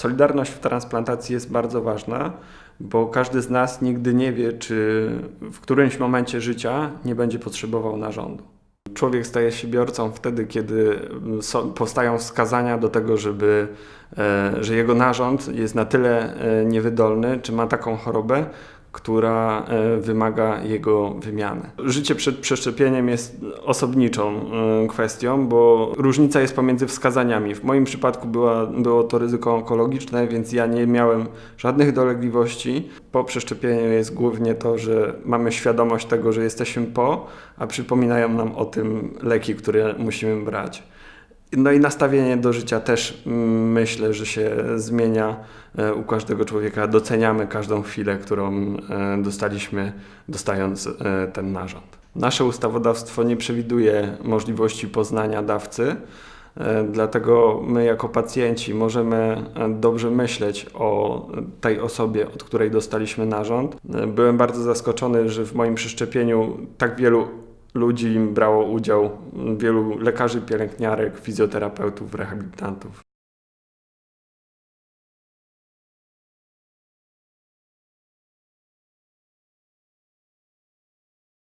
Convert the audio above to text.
Solidarność w transplantacji jest bardzo ważna, bo każdy z nas nigdy nie wie, czy w którymś momencie życia nie będzie potrzebował narządu. Człowiek staje się biorcą wtedy, kiedy są, powstają wskazania do tego, żeby, e, że jego narząd jest na tyle e, niewydolny, czy ma taką chorobę, która e, wymaga jego wymiany. Życie przed przeszczepieniem jest osobniczą e, kwestią, bo różnica jest pomiędzy wskazaniami. W moim przypadku była, było to ryzyko onkologiczne, więc ja nie miałem żadnych dolegliwości. Po przeszczepieniu jest głównie to, że mamy świadomość tego, że jesteśmy po, a przypominają nam o tym leki, które musimy brać. No i nastawienie do życia też mm, myślę, że się zmienia e, u każdego człowieka. Doceniamy każdą chwilę, którą e, dostaliśmy, dostając e, ten narząd. Nasze ustawodawstwo nie przewiduje możliwości poznania dawcy, dlatego my jako pacjenci możemy dobrze myśleć o tej osobie, od której dostaliśmy narząd. Byłem bardzo zaskoczony, że w moim przeszczepieniu tak wielu ludzi brało udział, wielu lekarzy, pielęgniarek, fizjoterapeutów, rehabilitantów.